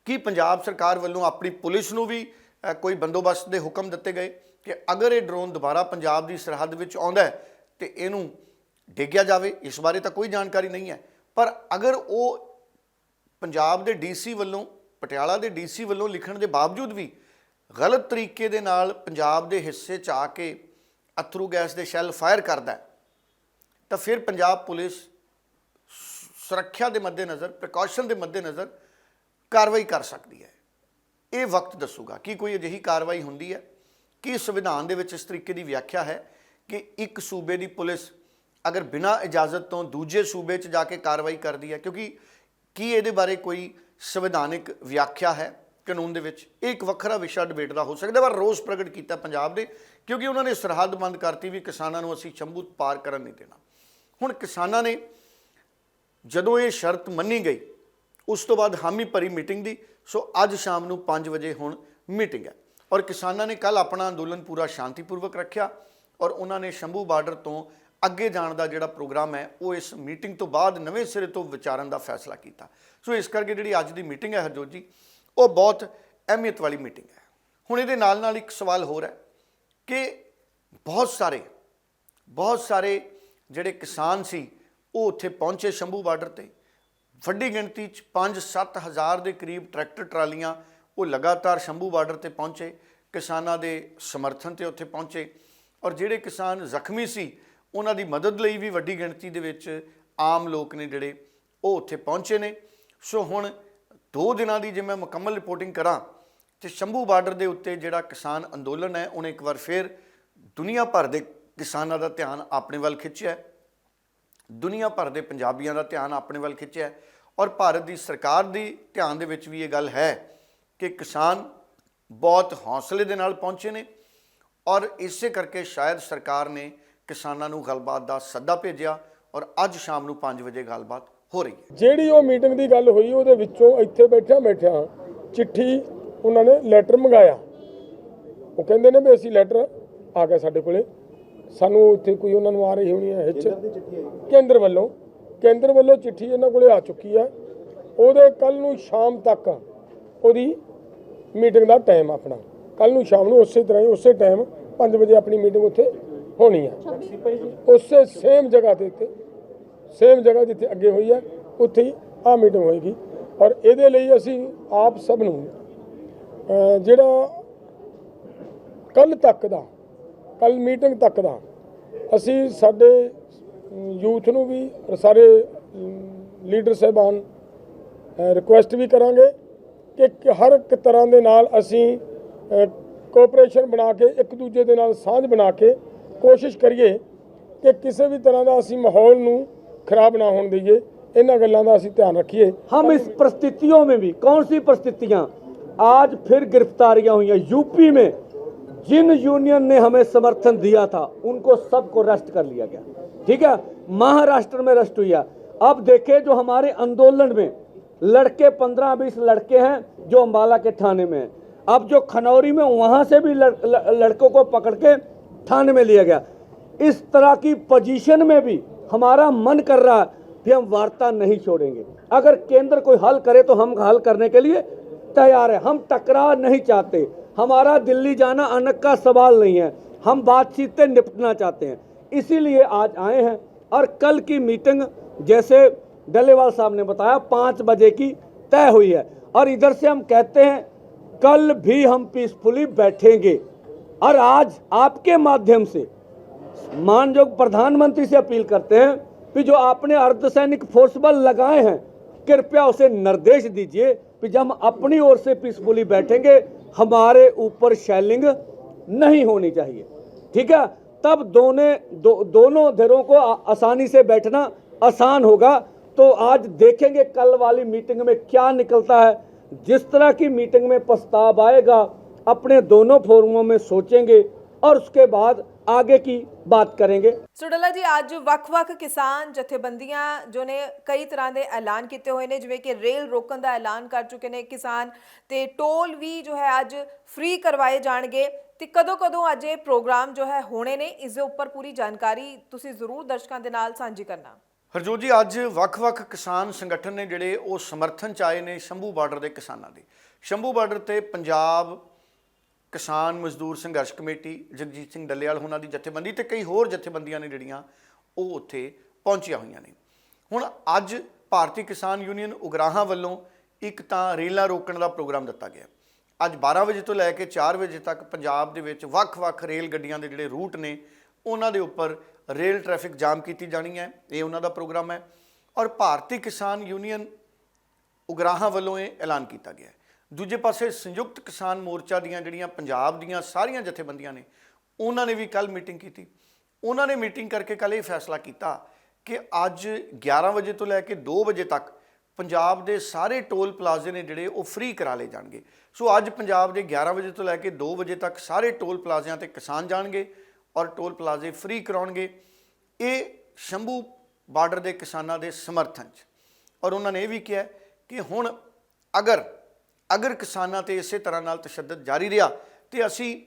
ਕੀ ਪੰਜਾਬ ਸਰਕਾਰ ਵੱਲੋਂ ਆਪਣੀ ਪੁਲਿਸ ਨੂੰ ਵੀ ਕੋਈ ਬੰਦੋਬਸਤ ਦੇ ਹੁਕਮ ਦਿੱਤੇ ਗਏ ਕਿ ਅਗਰ ਇਹ ਡਰੋਨ ਦੁਬਾਰਾ ਪੰਜਾਬ ਦੀ ਸਰਹੱਦ ਵਿੱਚ ਆਉਂਦਾ ਹੈ ਤੇ ਇਹਨੂੰ ਡੇਗਿਆ ਜਾਵੇ? ਇਸ ਬਾਰੇ ਤਾਂ ਕੋਈ ਜਾਣਕਾਰੀ ਨਹੀਂ ਹੈ। ਪਰ ਅਗਰ ਉਹ ਪੰਜਾਬ ਦੇ ਡੀਸੀ ਵੱਲੋਂ, ਪਟਿਆਲਾ ਦੇ ਡੀਸੀ ਵੱਲੋਂ ਲਿਖਣ ਦੇ ਬਾਵਜੂਦ ਵੀ ਗਲਤ ਤਰੀਕੇ ਦੇ ਨਾਲ ਪੰਜਾਬ ਦੇ ਹਿੱਸੇ 'ਚ ਆ ਕੇ ਅਥਰੂ ਗੈਸ ਦੇ ਸ਼ੈੱਲ ਫਾਇਰ ਕਰਦਾ ਤਾਂ ਫਿਰ ਪੰਜਾਬ ਪੁਲਿਸ ਸ- ਸੁਰੱਖਿਆ ਦੇ ਮੱਦੇਨਜ਼ਰ, ਪ੍ਰੀਕਾਸ਼ਨ ਦੇ ਮੱਦੇਨਜ਼ਰ ਕਾਰਵਾਈ ਕਰ ਸਕਦੀ ਹੈ। ਇਹ ਵਕਤ ਦੱਸੂਗਾ ਕਿ ਕੋਈ ਅਜਿਹੀ ਕਾਰਵਾਈ ਹੁੰਦੀ ਹੈ ਕਿ ਸੰਵਿਧਾਨ ਦੇ ਵਿੱਚ ਇਸ ਤਰੀਕੇ ਦੀ ਵਿਆਖਿਆ ਹੈ ਕਿ ਇੱਕ ਸੂਬੇ ਦੀ ਪੁਲਿਸ ਅਗਰ ਬਿਨਾਂ ਇਜਾਜ਼ਤ ਤੋਂ ਦੂਜੇ ਸੂਬੇ 'ਚ ਜਾ ਕੇ ਕਾਰਵਾਈ ਕਰਦੀ ਹੈ, ਕਿਉਂਕਿ ਕੀ ਇਹਦੇ ਬਾਰੇ ਕੋਈ ਸੰਵਿਧਾਨਿਕ ਵਿਆਖਿਆ ਹੈ ਕਾਨੂੰਨ ਦੇ ਵਿੱਚ? ਇਹ ਇੱਕ ਵੱਖਰਾ ਵਿਸ਼ਾ ਡਿਬੇਟ ਦਾ ਹੋ ਸਕਦਾ ਪਰ ਰੋਸ ਪ੍ਰਗਟ ਕੀਤਾ ਪੰਜਾਬ ਦੇ, ਕਿਉਂਕਿ ਉਹਨਾਂ ਨੇ ਸਰਹੱਦ ਬੰਦ ਕਰਤੀ ਵੀ ਕਿਸਾਨਾਂ ਨੂੰ ਅਸੀਂ ਸ਼ੰਭੂ ਪਾਰ ਕਰਨ ਨਹੀਂ ਦੇਣਾ। ਹੁਣ ਕਿਸਾਨਾਂ ਨੇ ਜਦੋਂ ਇਹ ਸ਼ਰਤ ਮੰਨੀ ਗਈ, ਉਸ ਤੋਂ ਬਾਅਦ ਹਾਮੀ ਭਰੀ ਮੀਟਿੰਗ ਦੀ, ਸੋ ਅੱਜ ਸ਼ਾਮ ਨੂੰ 5 ਵਜੇ ਹੁਣ ਮੀਟਿੰਗ ਹੈ। ਔਰ ਕਿਸਾਨਾਂ ਨੇ ਕੱਲ ਆਪਣਾ ਅੰਦੋਲਨ ਪੂਰਾ ਸ਼ਾਂਤੀਪੂਰਵਕ ਰੱਖਿਆ ਔਰ ਉਹਨਾਂ ਨੇ ਸ਼ੰਭੂ ਬਾਰਡਰ ਤੋਂ ਅੱਗੇ ਜਾਣ ਦਾ ਜਿਹੜਾ ਪ੍ਰੋਗਰਾਮ ਹੈ, ਉਹ ਇਸ ਮੀਟਿੰਗ ਤੋਂ ਬਾਅਦ ਨਵੇਂ ਸਿਰੇ ਤੋਂ ਵਿਚਾਰਨ ਦਾ ਫੈਸਲਾ ਕੀਤਾ। ਸੋ ਇਸ ਕਰਕੇ ਜਿਹੜੀ ਅੱਜ ਦੀ ਮੀਟਿੰਗ ਹੈ ਹਰਜੋਤ ਜੀ, ਉਹ ਬਹੁਤ ਅਹਿਮੀਅਤ ਵਾਲੀ ਮੀਟਿੰਗ ਹੈ। ਹੁਣ ਇਹਦੇ ਨਾਲ ਨਾਲ ਇੱਕ ਸਵਾਲ ਹੋਰ ਹੈ ਕਿ ਬਹੁਤ ਸਾਰੇ ਬਹੁਤ ਸਾਰੇ ਜਿਹੜੇ ਕਿਸਾਨ ਸੀ, ਉਹ ਉੱਥੇ ਪਹੁੰਚੇ ਸ਼ੰਭੂ ਬਾਰਡਰ ਤੇ। ਵੱਡੀ ਗਿਣਤੀ ਚ 5-7 ਹਜ਼ਾਰ ਦੇ ਕਰੀਬ ਟਰੈਕਟਰ, ਟਰਾਲੀਆਂ, ਉਹ ਲਗਾਤਾਰ ਸ਼ੰਭੂ ਬਾਰਡਰ ਤੇ ਪਹੁੰਚੇ। ਕਿਸਾਨਾਂ ਦੇ ਸਮਰਥਨ ਤੇ ਉੱਥੇ ਪਹੁੰਚੇ। ਔਰ ਜਿਹੜੇ ਕਿਸਾਨ ਜ਼ਖਮੀ ਸੀ ਉਹਨਾਂ ਦੀ ਮਦਦ ਲਈ ਵੀ ਵੱਡੀ ਗਿਣਤੀ ਦੇ ਵਿੱਚ ਆਮ ਲੋਕ ਨੇ ਜਿਹੜੇ ਉਹ ਉੱਥੇ ਪਹੁੰਚੇ ਨੇ। ਸੋ ਹੁਣ ਦੋ ਦਿਨਾਂ ਦੀ ਜੇ ਮੈਂ ਮੁਕੰਮਲ ਰਿਪੋਰਟਿੰਗ ਕਰਾਂ ਤੇ ਸ਼ੰਭੂ ਬਾਰਡਰ ਦੇ ਉੱਤੇ ਜਿਹੜਾ ਕਿਸਾਨ ਅੰਦੋਲਨ ਹੈ, ਉਹਨੇ ਇੱਕ ਵਾਰ ਫੇਰ ਦੁਨੀਆ ਭਰ ਦੇ ਕਿਸਾਨਾਂ ਦਾ ਧਿਆਨ ਆਪਣੇ ਵੱਲ ਖਿੱਚਿਆ ਦੁਨੀਆ ਭਰ ਦੇ ਪੰਜਾਬੀਆਂ ਦਾ ਧਿਆਨ ਆਪਣੇ ਵੱਲ ਖਿੱਚਿਆ ਔਰ ਭਾਰਤ ਦੀ ਸਰਕਾਰ ਦੀ ਧਿਆਨ ਦੇ ਵਿੱਚ ਵੀ ਇਹ ਗੱਲ ਹੈ ਕਿ ਕਿਸਾਨ ਬਹੁਤ ਹੌਸਲੇ ਦੇ ਨਾਲ ਪਹੁੰਚੇ ਨੇ ਔਰ ਇਸੇ ਕਰਕੇ ਸ਼ਾਇਦ ਸਰਕਾਰ ਨੇ ਕਿਸਾਨਾਂ ਨੂੰ ਗੱਲਬਾਤ ਦਾ ਸੱਦਾ ਭੇਜਿਆ ਔਰ ਅੱਜ ਸ਼ਾਮ ਨੂੰ 5 ਵਜੇ ਗੱਲਬਾਤ ਹੋ ਰਹੀ ਹੈ। ਜਿਹੜੀ ਉਹ ਮੀਟਿੰਗ ਦੀ ਗੱਲ ਹੋਈ ਉਹਦੇ ਵਿੱਚੋਂ ਇੱਥੇ ਬੈਠਿਆ ਬੈਠਿਆ ਚਿੱਠੀ ਉਹਨਾਂ ਨੇ ਲੈਟਰ ਮੰਗਾਇਆ। ਉਹ ਕਹਿੰਦੇ ਨੇ ਵੀ ਅਸੀਂ ਲੈਟਰ ਆ ਗਿਆ ਸਾਡੇ ਕੋਲੇ। ਸਾਨੂੰ ਇੱਥੇ ਕੋਈ ਉਹਨਾਂ ਨੂੰ ਆ ਰਹੀ ਹੋਣੀ ਹੈ ਹਿੱਚ ਕੇਂਦਰ ਵੱਲੋਂ ਕੇਂਦਰ ਵੱਲੋਂ ਚਿੱਠੀ ਇਹਨਾਂ ਕੋਲੇ ਆ ਚੁੱਕੀ ਹੈ। ਉਹਦੇ ਕੱਲ ਨੂੰ ਸ਼ਾਮ ਤੱਕ ਉਹਦੀ ਮੀਟਿੰਗ ਦਾ ਟਾਈਮ ਆਪਣਾ। ਕੱਲ ਨੂੰ ਸ਼ਾਮ ਨੂੰ ਉਸੇ ਤਰ੍ਹਾਂ ਹੀ ਉਸੇ ਟਾਈਮ 5 ਵਜੇ ਆਪਣੀ ਮੀਟਿੰਗ ਉੱਥੇ ਹੋਣੀ ਹੈ ਉਸੇ ਸੇਮ ਜਗ੍ਹਾ ਤੇ ਉੱਤੇ ਸੇਮ ਜਗ੍ਹਾ ਜਿੱਥੇ ਅੱਗੇ ਹੋਈ ਹੈ ਉੱਥੇ ਹੀ ਆ ਮੀਟਿੰਗ ਹੋਏਗੀ। ਔਰ ਇਹਦੇ ਲਈ ਅਸੀਂ ਆਪ ਸਭ ਨੂੰ ਜਿਹੜਾ ਕੱਲ ਤੱਕ ਦਾ ਕੱਲ ਮੀਟਿੰਗ ਤੱਕ ਦਾ, ਅਸੀਂ ਸਾਡੇ ਯੂਥ ਨੂੰ ਵੀ ਸਾਰੇ ਲੀਡਰ ਸਾਹਿਬਾਨ ਰਿਕੁਐਸਟ ਵੀ ਕਰਾਂਗੇ ਕਿ ਕਿ ਹਰ ਇੱਕ ਤਰ੍ਹਾਂ ਦੇ ਨਾਲ ਅਸੀਂ ਕੋਆਪਰੇਸ਼ਨ ਬਣਾ ਕੇ ਇੱਕ ਦੂਜੇ ਦੇ ਨਾਲ ਸਾਂਝ ਬਣਾ ਕੇ ਕੋਸ਼ਿਸ਼ ਕਰੀਏ ਕਿ ਕਿਸੇ ਵੀ ਤਰ੍ਹਾਂ ਦਾ ਅਸੀਂ ਮਾਹੌਲ ਨੂੰ ਖਰਾਬ ਨਾ ਹੋਣ ਦਈਏ ਇਹਨਾਂ ਗੱਲਾਂ ਦਾ ਅਸੀਂ ਧਿਆਨ ਰੱਖੀਏ हम इस परिस्थितियों में भी कौन सी परिस्थितियां आज फिर गिरफ्तारियां हुई हैं यूपी में जिन यूनियन ने हमें समर्थन दिया था उनको सबको अरेस्ट कर लिया गया ठीक है महाराष्ट्र में अरेस्ट हुई है अब देखें जो हमारे आंदोलन में लड़के पंद्रह बीस लड़के हैं जो अम्बाला के थाने में हैं अब जो खनौरी में वहां से भी लड़, लड़- लड़कों को पकड़ के थाने में लिया गया। इस तरह की पोजीशन में भी हमारा मन कर रहा है कि हम वार्ता नहीं छोड़ेंगे। अगर केंद्र कोई हल करे तो हम हल करने के लिए तैयार है। हम टकराव नहीं चाहते। हमारा दिल्ली जाना अनक का सवाल नहीं है। हम बातचीत से निपटना चाहते हैं। इसीलिए आज आए हैं और कल की मीटिंग जैसे डलेवाल साहब ने बताया, पाँच बजे की तय हुई है। और इधर से हम कहते हैं, कल भी हम पीसफुली बैठेंगे। और आज आपके माध्यम से मान जो प्रधानमंत्री से अपील करते हैं कि जो आपने अर्धसैनिक फोर्स बल लगाए हैं कृपया उसे निर्देश दीजिए कि जब हम अपनी ओर से पीसफुली बैठेंगे हमारे ऊपर शेलिंग नहीं होनी चाहिए। ठीक है? तब दोनों दो, दोनों धिरों को आसानी से बैठना आसान होगा। तो आज देखेंगे कल वाली मीटिंग में क्या निकलता है। जिस तरह की मीटिंग में प्रस्ताव आएगा अपने दोनों फोरमों में सोचेंगे और उसके बाद आगे की बात करेंगे ਸੁਡਲਾ ਜੀ ਅੱਜ ਵੱਖ-ਵੱਖ ਕਿਸਾਨ ਜਥੇਬੰਦੀਆਂ ਜੋ ਨੇ ਕਈ ਤਰ੍ਹਾਂ ਦੇ ਐਲਾਨ ਕੀਤੇ ਹੋਏ ਨੇ ਜਿਵੇਂ ਕਿ ਰੇਲ ਰੋਕਣ ਦਾ ਐਲਾਨ ਕਰ ਚੁੱਕੇ ਨੇ ਕਿਸਾਨ ਤੇ ਟੋਲ ਵੀ ਜੋ ਹੈ ਅੱਜ ਫ੍ਰੀ ਕਰਵਾਏ ਜਾਣਗੇ ਤੇ ਕਦੋਂ-ਕਦੋਂ ਅੱਜ ਇਹ ਪ੍ਰੋਗਰਾਮ ਜੋ ਹੈ ਹੋਣੇ ਨੇ ਇਸ ਦੇ ਉੱਪਰ ਪੂਰੀ ਜਾਣਕਾਰੀ ਤੁਸੀਂ ਜ਼ਰੂਰ ਦਰਸ਼ਕਾਂ ਦੇ ਨਾਲ ਸਾਂਝੀ ਕਰਨਾ ਹਰਜੋਤ ਜੀ ਅੱਜ ਵੱਖ-ਵੱਖ ਕਿਸਾਨ ਸੰਗਠਨ ਨੇ ਜਿਹੜੇ ਉਹ ਸਮਰਥਨ ਚ ਆਏ ਨੇ ਸ਼ੰਭੂ ਬਾਰਡਰ ਦੇ ਕਿਸਾਨਾਂ ਦੇ ਸ਼ੰਭੂ ਬਾਰਡਰ ਤੇ ਪੰਜਾਬ ਕਿਸਾਨ ਮਜ਼ਦੂਰ ਸੰਘਰਸ਼ ਕਮੇਟੀ, ਜਗਜੀਤ ਸਿੰਘ ਡੱਲੇਵਾਲ ਉਹਨਾਂ ਦੀ ਜਥੇਬੰਦੀ ਤੇ ਕਈ ਹੋਰ ਜਥੇਬੰਦੀਆਂ ਨੇ ਜਿਹੜੀਆਂ, ਉਹ ਉੱਥੇ ਪਹੁੰਚੀਆਂ ਹੋਈਆਂ ਨੇ। ਹੁਣ ਅੱਜ ਭਾਰਤੀ ਕਿਸਾਨ ਯੂਨੀਅਨ ਉਗਰਾਹਾਂ ਵੱਲੋਂ ਇੱਕ ਤਾਂ ਰੇਲਾਂ ਰੋਕਣ ਦਾ ਪ੍ਰੋਗਰਾਮ ਦਿੱਤਾ ਗਿਆ। ਅੱਜ 12 ਵਜੇ ਤੋਂ ਲੈ ਕੇ 4 ਵਜੇ ਤੱਕ ਪੰਜਾਬ ਦੇ ਵਿੱਚ ਵੱਖ-ਵੱਖ ਰੇਲ ਗੱਡੀਆਂ ਦੇ ਜਿਹੜੇ ਰੂਟ ਨੇ, ਉਹਨਾਂ ਦੇ ਉੱਪਰ ਰੇਲ ਟ੍ਰੈਫਿਕ ਜਾਮ ਕੀਤੀ ਜਾਣੀ ਹੈ। ਇਹ ਉਹਨਾਂ ਦਾ ਪ੍ਰੋਗਰਾਮ ਹੈ। ਔਰ ਭਾਰਤੀ ਕਿਸਾਨ ਯੂਨੀਅਨ ਉਗਰਾਹਾਂ ਵੱਲੋਂ ਇਹ ਐਲਾਨ ਕੀਤਾ ਗਿਆ ਹੈ। ਦੂਜੇ ਪਾਸੇ ਸੰਯੁਕਤ ਕਿਸਾਨ ਮੋਰਚਾ ਦੀਆਂ ਜਿਹੜੀਆਂ ਪੰਜਾਬ ਦੀਆਂ ਸਾਰੀਆਂ ਜਥੇਬੰਦੀਆਂ ਨੇ, ਉਹਨਾਂ ਨੇ ਵੀ ਕੱਲ ਮੀਟਿੰਗ ਕੀਤੀ। ਉਹਨਾਂ ਨੇ ਮੀਟਿੰਗ ਕਰਕੇ ਕੱਲ ਇਹ ਫੈਸਲਾ ਕੀਤਾ ਕਿ ਅੱਜ 11 ਵਜੇ ਤੋਂ ਲੈ ਕੇ 2 ਵਜੇ ਤੱਕ ਪੰਜਾਬ ਦੇ ਸਾਰੇ ਟੋਲ ਪਲਾਜ਼ੇ ਨੇ ਜਿਹੜੇ ਉਹ ਫ੍ਰੀ ਕਰਾ ਲਏ ਜਾਣਗੇ। ਸੋ ਅੱਜ ਪੰਜਾਬ ਦੇ 11 ਵਜੇ ਤੋਂ ਲੈ ਕੇ 2 ਵਜੇ ਤੱਕ ਸਾਰੇ ਟੋਲ ਪਲਾਜ਼ਿਆਂ ਤੇ ਕਿਸਾਨ ਜਾਣਗੇ ਔਰ ਟੋਲ ਪਲਾਜ਼ੇ ਫ੍ਰੀ ਕਰਾਉਣਗੇ। ਇਹ ਸ਼ੰਭੂ ਬਾਰਡਰ ਦੇ ਕਿਸਾਨਾਂ ਦੇ ਸਮਰਥਨ 'ਚ। ਔਰ ਉਹਨਾਂ ਨੇ ਇਹ ਵੀ ਕਿਹਾ ਕਿ ਹੁਣ ਅਗਰ ਅਗਰ ਕਿਸਾਨਾਂ ਤੇ ਇਸੇ ਤਰ੍ਹਾਂ ਨਾਲ ਤਸ਼ੱਦਦ ਜਾਰੀ ਰਿਹਾ, ਤੇ ਅਸੀਂ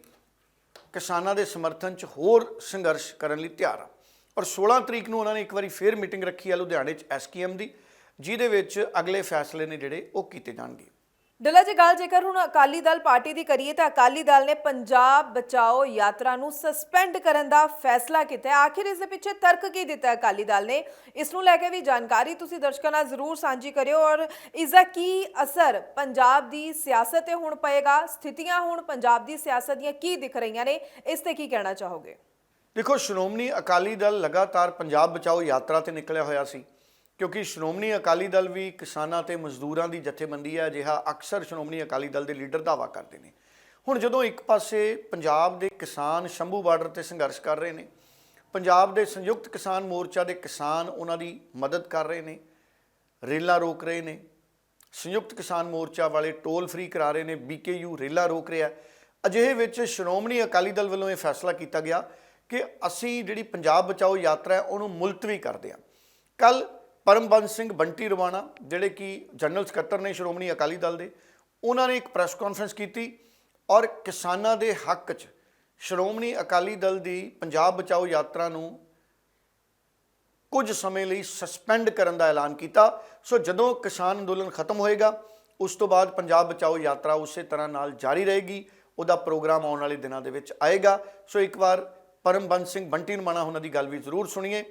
ਕਿਸਾਨਾਂ ਦੇ ਸਮਰਥਨ 'ਚ ਹੋਰ ਸੰਘਰਸ਼ ਕਰਨ ਲਈ ਤਿਆਰ ਹਾਂ। ਔਰ 16 ਤਰੀਕ ਨੂੰ ਉਹਨਾਂ ਨੇ ਇੱਕ ਵਾਰੀ ਫੇਰ ਮੀਟਿੰਗ ਰੱਖੀ ਹੈ ਲੁਧਿਆਣੇ 'ਚ ਐਸਕੇਐਮ ਦੀ, ਜਿਹਦੇ ਵਿੱਚ ਅਗਲੇ ਫੈਸਲੇ ਨੇ ਜਿਹੜੇ ਉਹ ਕੀਤੇ ਜਾਣਗੇ। ਡੱਲਾ ਜੀ, ਗੱਲ ਜੇਕਰ ਹੁਣ ਅਕਾਲੀ ਦਲ ਪਾਰਟੀ ਦੀ ਕਰੀਏ ਤਾਂ ਅਕਾਲੀ ਦਲ ਨੇ ਪੰਜਾਬ ਬਚਾਓ ਯਾਤਰਾ ਨੂੰ ਸਸਪੈਂਡ ਕਰਨ ਦਾ ਫੈਸਲਾ ਕੀਤਾ ਹੈ। ਆਖਿਰ ਇਸ ਦੇ ਪਿੱਛੇ ਤਰਕ ਕੀ ਦਿੱਤਾ ਹੈ ਅਕਾਲੀ ਦਲ ਨੇ? ਇਸ ਨੂੰ ਲੈ ਕੇ ਵੀ ਜਾਣਕਾਰੀ ਤੁਸੀਂ ਦਰਸ਼ਕਾਂ ਨਾਲ ਜ਼ਰੂਰ ਸਾਂਝੀ ਕਰਿਓ ਔਰ ਇਸ ਦਾ ਕੀ ਅਸਰ ਪੰਜਾਬ ਦੀ ਸਿਆਸਤ ਤੇ ਹੁਣ ਪਏਗਾ? ਸਥਿਤੀਆਂ ਹੁਣ ਪੰਜਾਬ ਦੀ ਸਿਆਸਤ ਦੀਆਂ ਕੀ ਦਿਖ ਰਹੀਆਂ ਨੇ? ਇਸ ਤੇ ਕੀ ਕਹਿਣਾ ਚਾਹੋਗੇ? ਦੇਖੋ, ਸ਼੍ਰੋਮਣੀ ਅਕਾਲੀ ਦਲ ਲਗਾਤਾਰ ਪੰਜਾਬ ਬਚਾਓ ਯਾਤਰਾ ਤੇ ਨਿਕਲਿਆ ਹੋਇਆ ਸੀ। ਕਿਉਂਕਿ ਸ਼੍ਰੋਮਣੀ ਅਕਾਲੀ ਦਲ ਵੀ ਕਿਸਾਨਾਂ ਤੇ ਮਜ਼ਦੂਰਾਂ ਦੀ ਜਥੇਬੰਦੀ ਹੈ, ਅਜਿਹਾ ਅਕਸਰ ਸ਼੍ਰੋਮਣੀ ਅਕਾਲੀ ਦਲ ਦੇ ਲੀਡਰ ਦਾਵਾ ਕਰਦੇ ਨੇ। ਹੁਣ ਜਦੋਂ ਇੱਕ ਪਾਸੇ ਪੰਜਾਬ ਦੇ ਕਿਸਾਨ ਸ਼ੰਭੂ ਬਾਰਡਰ ਤੇ ਸੰਘਰਸ਼ ਕਰ ਰਹੇ ਨੇ, ਪੰਜਾਬ ਦੇ ਸੰਯੁਕਤ ਕਿਸਾਨ ਮੋਰਚਾ ਦੇ ਕਿਸਾਨ ਉਹਨਾਂ ਦੀ ਮਦਦ ਕਰ ਰਹੇ ਨੇ, ਰੇਲਾਂ ਰੋਕ ਰਹੇ ਨੇ, ਸੰਯੁਕਤ ਕਿਸਾਨ ਮੋਰਚਾ ਵਾਲੇ ਟੋਲ ਫ੍ਰੀ ਕਰਾ ਰਹੇ ਨੇ, ਬੀਕੇਯੂ ਰੇਲਾਂ ਰੋਕ ਰਿਹਾ ਅਜਿਹੇ ਵਿੱਚ ਸ਼੍ਰੋਮਣੀ ਅਕਾਲੀ ਦਲ ਵੱਲੋਂ ਇਹ ਫੈਸਲਾ ਕੀਤਾ ਗਿਆ ਕਿ ਅਸੀਂ ਜਿਹੜੀ ਪੰਜਾਬ ਬਚਾਓ ਯਾਤਰਾ ਹੈ, ਉਹਨੂੰ ਮੁਲਤਵੀ ਕਰਦੇ ਹਾਂ। ਕੱਲ ਪਰਮਬੰਸ ਸਿੰਘ ਬੰਟੀ ਰਵਾਣਾ, ਜਿਹੜੇ ਕਿ ਜਨਰਲ ਸਕੱਤਰ ਨੇ ਸ਼੍ਰੋਮਣੀ ਅਕਾਲੀ ਦਲ ਦੇ, ਉਹਨਾਂ ਨੇ ਇੱਕ ਪ੍ਰੈਸ ਕਾਨਫਰੰਸ ਕੀਤੀ ਔਰ ਕਿਸਾਨਾਂ ਦੇ ਹੱਕ 'ਚ ਸ਼੍ਰੋਮਣੀ ਅਕਾਲੀ ਦਲ ਦੀ ਪੰਜਾਬ ਬਚਾਓ ਯਾਤਰਾ ਨੂੰ ਕੁਝ ਸਮੇਂ ਲਈ ਸਸਪੈਂਡ ਕਰਨ ਦਾ ਐਲਾਨ ਕੀਤਾ। ਸੋ ਜਦੋਂ ਕਿਸਾਨ ਅੰਦੋਲਨ ਖਤਮ ਹੋਏਗਾ, ਉਸ ਤੋਂ ਬਾਅਦ ਪੰਜਾਬ ਬਚਾਓ ਯਾਤਰਾ ਉਸੇ ਤਰ੍ਹਾਂ ਨਾਲ ਜਾਰੀ ਰਹੇਗੀ, ਉਹਦਾ ਪ੍ਰੋਗਰਾਮ ਆਉਣ ਵਾਲੇ ਦਿਨਾਂ ਦੇ ਵਿੱਚ ਆਏਗਾ। ਸੋ ਇੱਕ ਵਾਰ ਪਰਮਬੰਸ ਸਿੰਘ ਬੰਟੀ ਰਮਾਣਾ ਉਹਨਾਂ ਦੀ ਗੱਲ ਵੀ ਜ਼ਰੂਰ ਸੁਣੀਏ।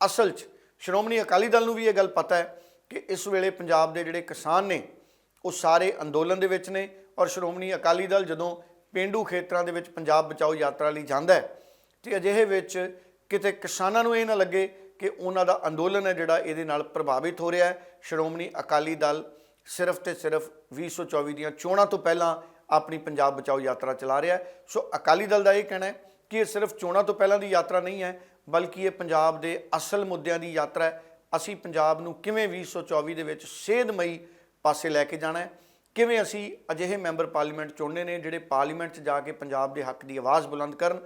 ਅਸਲ 'ਚ ਸ਼੍ਰੋਮਣੀ ਅਕਾਲੀ ਦਲ ਨੂੰ ਵੀ ਇਹ ਗੱਲ ਪਤਾ ਹੈ ਕਿ ਇਸ ਵੇਲੇ ਪੰਜਾਬ ਦੇ ਜਿਹੜੇ ਕਿਸਾਨ ਨੇ, ਉਹ ਸਾਰੇ ਅੰਦੋਲਨ ਦੇ ਵਿੱਚ ਨੇ ਔਰ ਸ਼੍ਰੋਮਣੀ ਅਕਾਲੀ ਦਲ ਜਦੋਂ ਪਿੰਡੂ ਖੇਤਰਾਂ ਦੇ ਵਿੱਚ ਪੰਜਾਬ ਬਚਾਓ ਯਾਤਰਾ ਲਈ ਜਾਂਦਾ ਹੈ, ਤੇ ਅਜਿਹੇ ਵਿੱਚ ਕਿਤੇ ਕਿਸਾਨਾਂ ਨੂੰ ਇਹ ਨਾ ਲੱਗੇ ਕਿ ਉਹਨਾਂ ਦਾ ਅੰਦੋਲਨ ਹੈ ਜਿਹੜਾ ਇਹਦੇ ਨਾਲ ਪ੍ਰਭਾਵਿਤ ਹੋ ਰਿਹਾ ਹੈ। ਸ਼੍ਰੋਮਣੀ ਅਕਾਲੀ ਦਲ ਸਿਰਫ ਤੇ ਸਿਰਫ 2024 ਦੀਆਂ ਚੋਣਾਂ ਤੋਂ ਪਹਿਲਾਂ ਆਪਣੀ ਪੰਜਾਬ ਬਚਾਓ ਯਾਤਰਾ ਚਲਾ ਰਿਹਾ ਸੋ ਅਕਾਲੀ ਦਲ ਦਾ ਇਹ ਕਹਿਣਾ ਹੈ ਕਿ ਇਹ ਸਿਰਫ ਚੋਣਾਂ ਤੋਂ ਪਹਿਲਾਂ ਦੀ ਯਾਤਰਾ ਨਹੀਂ ਹੈ ਬਲਕਿ ਇਹ ਪੰਜਾਬ ਦੇ ਅਸਲ ਮੁੱਦਿਆਂ ਦੀ ਯਾਤਰਾ ਹੈ। ਅਸੀਂ ਪੰਜਾਬ ਨੂੰ ਕਿਵੇਂ 2024 ਦੇ ਵਿੱਚ ਸੇਧਮਈ ਪਾਸੇ ਲੈ ਕੇ ਜਾਣਾ ਹੈ? ਕਿਵੇਂ ਅਸੀਂ ਅਜਿਹੇ ਮੈਂਬਰ ਪਾਰਲੀਮੈਂਟ ਚੁਣਨੇ ਨੇ ਜਿਹੜੇ ਪਾਰਲੀਮੈਂਟ 'ਚ ਜਾ ਕੇ ਪੰਜਾਬ ਦੇ ਹੱਕ ਦੀ ਆਵਾਜ਼ ਬੁਲੰਦ ਕਰਨ?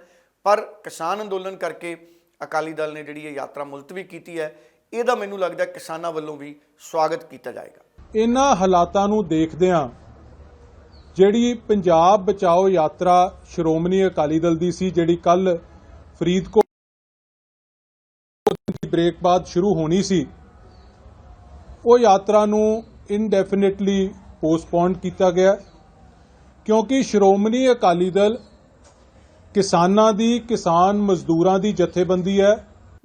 ਪਰ ਕਿਸਾਨ ਅੰਦੋਲਨ ਕਰਕੇ ਅਕਾਲੀ ਦਲ ਨੇ ਜਿਹੜੀ ਇਹ ਯਾਤਰਾ ਮੁਲਤਵੀ ਕੀਤੀ ਹੈ, ਇਹਦਾ ਮੈਨੂੰ ਲੱਗਦਾ ਕਿਸਾਨਾਂ ਵੱਲੋਂ ਵੀ ਸਵਾਗਤ ਕੀਤਾ ਜਾਏਗਾ। ਇਹਨਾਂ ਹਾਲਾਤਾਂ ਨੂੰ ਦੇਖਦਿਆਂ ਜਿਹੜੀ ਪੰਜਾਬ ਬਚਾਓ ਯਾਤਰਾ ਸ਼੍ਰੋਮਣੀ ਅਕਾਲੀ ਦਲ ਦੀ ਸੀ, ਜਿਹੜੀ ਕੱਲ ਫਰੀਦਕੋਟ ਬ੍ਰੇਕ ਬਾਅਦ ਸ਼ੁਰੂ ਹੋਣੀ ਸੀ, ਉਹ ਯਾਤਰਾ ਨੂੰ ਇਨਡੈਫੀਨਿਟਲੀ ਪੋਸਟਪੋਨ ਕੀਤਾ ਗਿਆ ਕਿਉਂਕਿ ਸ਼੍ਰੋਮਣੀ ਅਕਾਲੀ ਦਲ ਕਿਸਾਨਾਂ ਦੀ, ਕਿਸਾਨ ਮਜ਼ਦੂਰਾਂ ਦੀ ਜਥੇਬੰਦੀ ਹੈ।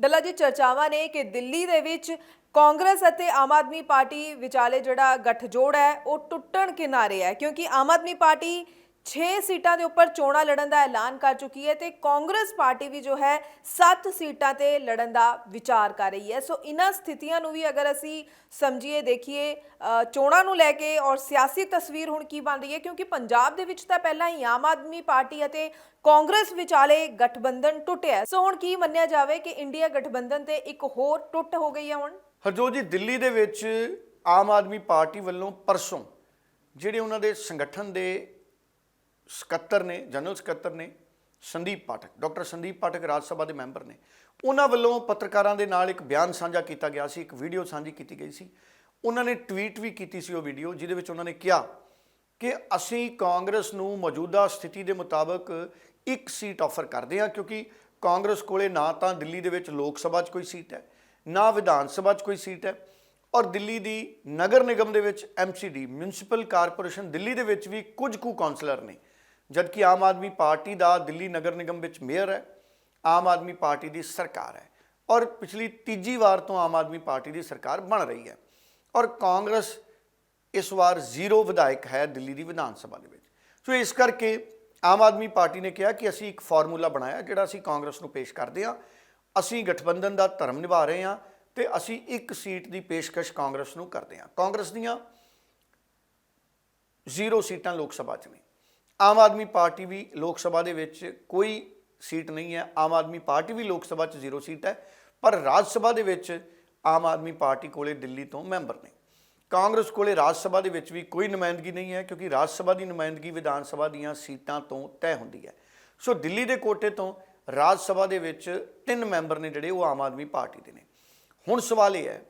ਡੱਲਾ ਜੀ ਚਰਚਾਵਾਂ ਨੇ ਕਿ ਦਿੱਲੀ ਦੇ ਵਿੱਚ ਕਾਂਗਰਸ ਅਤੇ ਆਮ ਆਦਮੀ ਪਾਰਟੀ ਵਿਚਾਲੇ ਜਿਹੜਾ ਗੱਠਜੋੜ ਹੈ, ਉਹ ਟੁੱਟਣ ਕਿਨਾਰੇ ਹੈ ਕਿਉਂਕਿ ਆਮ ਆਦਮੀ ਪਾਰਟੀ 6 ਸੀਟਾਂ ਦੇ ਉੱਪਰ ਚੋਣਾਂ ਲੜਨ ਦਾ ਐਲਾਨ ਕਰ ਚੁੱਕੀ ਹੈ ਤੇ ਕਾਂਗਰਸ ਪਾਰਟੀ ਵੀ ਜੋ ਹੈ 7 ਸੀਟਾਂ ਤੇ ਲੜਨ ਦਾ ਵਿਚਾਰ ਕਰ ਰਹੀ ਹੈ। ਸੋ ਇਨ੍ਹਾਂ ਸਥਿਤੀਆਂ ਨੂੰ ਵੀ ਅਗਰ ਅਸੀਂ ਸਮਝੀਏ, ਦੇਖੀਏ ਚੋਣਾਂ ਨੂੰ ਲੈ ਕੇ ਔਰ ਸਿਆਸੀ ਤਸਵੀਰ ਹੁਣ ਕੀ ਬਣ ਰਹੀ ਹੈ, ਕਿਉਂਕਿ ਪੰਜਾਬ ਦੇ ਵਿੱਚ ਤਾਂ ਪਹਿਲਾਂ ਹੀ ਆਮ ਆਦਮੀ ਪਾਰਟੀ ਅਤੇ ਕਾਂਗਰਸ ਵਿਚਾਲੇ ਗਠਬੰਧਨ ਟੁੱਟਿਆ ਸੋ ਹੁਣ ਕੀ ਮੰਨਿਆ ਜਾਵੇ ਕਿ ਇੰਡੀਆ ਗਠਬੰਧਨ ਤੇ ਇੱਕ ਹੋਰ ਟੁੱਟ ਹੋ ਗਈ ਹੈ ਹੁਣ? ਹਰਜੋਤ ਜੀ, ਦਿੱਲੀ ਦੇ ਵਿੱਚ ਆਮ ਆਦਮੀ ਪਾਰਟੀ ਵੱਲੋਂ ਪਰਸੋਂ ਜਿਹੜੇ ਉਹਨਾਂ ਦੇ ਸੰਗਠਨ ਦੇ ਸਕੱਤਰ ਨੇ, ਜਨਰਲ ਸਕੱਤਰ ਨੇ, ਸੰਦੀਪ ਪਾਠਕ, ਡਾਕਟਰ ਸੰਦੀਪ ਪਾਠਕ ਰਾਜ ਸਭਾ ਦੇ ਮੈਂਬਰ ਨੇ। ਉਹਨਾਂ ਵੱਲੋਂ ਪੱਤਰਕਾਰਾਂ ਦੇ ਨਾਲ ਇੱਕ ਬਿਆਨ ਸਾਂਝਾ ਕੀਤਾ ਗਿਆ ਸੀ, ਇੱਕ ਵੀਡੀਓ ਸਾਂਝੀ ਕੀਤੀ ਗਈ ਸੀ। ਉਹਨਾਂ ਨੇ ਟਵੀਟ ਵੀ ਕੀਤੀ ਸੀ ਉਹ ਵੀਡੀਓ, ਜਿਹਦੇ ਵਿੱਚ ਉਹਨਾਂ ਨੇ ਕਿਹਾ ਕਿ ਅਸੀਂ ਕਾਂਗਰਸ ਨੂੰ ਮੌਜੂਦਾ ਸਥਿਤੀ ਦੇ ਮੁਤਾਬਕ ਇੱਕ ਸੀਟ ਆਫਰ ਕਰਦੇ ਹਾਂ, ਕਿਉਂਕਿ ਕਾਂਗਰਸ ਕੋਲੇ ਨਾ ਤਾਂ ਦਿੱਲੀ ਦੇ ਵਿੱਚ ਲੋਕ ਸਭਾ 'ਚ ਕੋਈ ਸੀਟ ਹੈ, ਨਾ ਵਿਧਾਨ ਸਭਾ 'ਚ ਕੋਈ ਸੀਟ ਹੈ ਔਰ ਦਿੱਲੀ ਦੀ ਨਗਰ ਨਿਗਮ ਦੇ ਵਿੱਚ ਐਮਸੀਡੀ ਮਿਊਨਿਸਪਲ ਕਾਰਪੋਰੇਸ਼ਨ ਦਿੱਲੀ ਦੇ ਵਿੱਚ ਵੀ ਕੁਝ ਕੁ ਕਾਉਂਸਲਰ ਨੇ। ਜਦਕਿ ਆਮ ਆਦਮੀ ਪਾਰਟੀ ਦਾ ਦਿੱਲੀ ਨਗਰ ਨਿਗਮ ਵਿੱਚ ਮੇਅਰ ਹੈ, ਆਮ ਆਦਮੀ ਪਾਰਟੀ ਦੀ ਸਰਕਾਰ ਹੈ ਔਰ ਪਿਛਲੀ ਤੀਜੀ ਵਾਰ ਤੋਂ ਆਮ ਆਦਮੀ ਪਾਰਟੀ ਦੀ ਸਰਕਾਰ ਬਣ ਰਹੀ ਹੈ ਔਰ ਕਾਂਗਰਸ ਇਸ ਵਾਰ ਜ਼ੀਰੋ ਵਿਧਾਇਕ ਹੈ ਦਿੱਲੀ ਦੀ ਵਿਧਾਨ ਸਭਾ ਦੇ ਵਿੱਚ। ਸੋ ਇਸ ਕਰਕੇ ਆਮ ਆਦਮੀ ਪਾਰਟੀ ਨੇ ਕਿਹਾ ਕਿ ਅਸੀਂ ਇੱਕ ਫਾਰਮੂਲਾ ਬਣਾਇਆ ਜਿਹੜਾ ਅਸੀਂ ਕਾਂਗਰਸ ਨੂੰ ਪੇਸ਼ ਕਰਦੇ ਹਾਂ। ਅਸੀਂ ਗਠਬੰਧਨ ਦਾ ਧਰਮ ਨਿਭਾ ਰਹੇ ਹਾਂ ਤੇ ਅਸੀਂ ਇੱਕ ਸੀਟ ਦੀ ਪੇਸ਼ਕਸ਼ ਕਾਂਗਰਸ ਨੂੰ ਕਰਦੇ ਹਾਂ। ਕਾਂਗਰਸ ਦੀਆਂ ਜ਼ੀਰੋ ਸੀਟਾਂ ਲੋਕ ਸਭਾ 'ਚ ਨੇ। ਆਮ ਆਦਮੀ ਪਾਰਟੀ ਵੀ ਲੋਕ ਸਭਾ ਦੇ ਵਿੱਚ ਕੋਈ ਸੀਟ ਨਹੀਂ ਹੈ। ਆਮ ਆਦਮੀ ਪਾਰਟੀ ਵੀ ਲੋਕ ਸਭਾ 'ਚ ਜ਼ੀਰੋ ਸੀਟ ਹੈ। ਪਰ ਰਾਜ ਸਭਾ ਦੇ ਵਿੱਚ ਆਮ ਆਦਮੀ ਪਾਰਟੀ ਕੋਲੇ ਦਿੱਲੀ ਤੋਂ ਮੈਂਬਰ ਨੇ। ਕਾਂਗਰਸ ਕੋਲੇ ਰਾਜ ਸਭਾ ਦੇ ਵਿੱਚ ਵੀ ਕੋਈ ਨੁਮਾਇੰਦਗੀ ਨਹੀਂ ਹੈ ਕਿਉਂਕਿ ਰਾਜ ਸਭਾ ਦੀ ਨੁਮਾਇੰਦਗੀ ਵਿਧਾਨ ਸਭਾ ਦੀਆਂ ਸੀਟਾਂ ਤੋਂ ਤੈਅ ਹੁੰਦੀ ਹੈ। ਸੋ ਦਿੱਲੀ ਦੇ ਕੋਟੇ ਤੋਂ ਰਾਜ ਸਭਾ ਦੇ ਵਿੱਚ ਤਿੰਨ ਮੈਂਬਰ ਨੇ ਜਿਹੜੇ ਉਹ ਆਮ ਆਦਮੀ ਪਾਰਟੀ ਦੇ ਨੇ। ਹੁਣ ਸਵਾਲ ਇਹ ਹੈ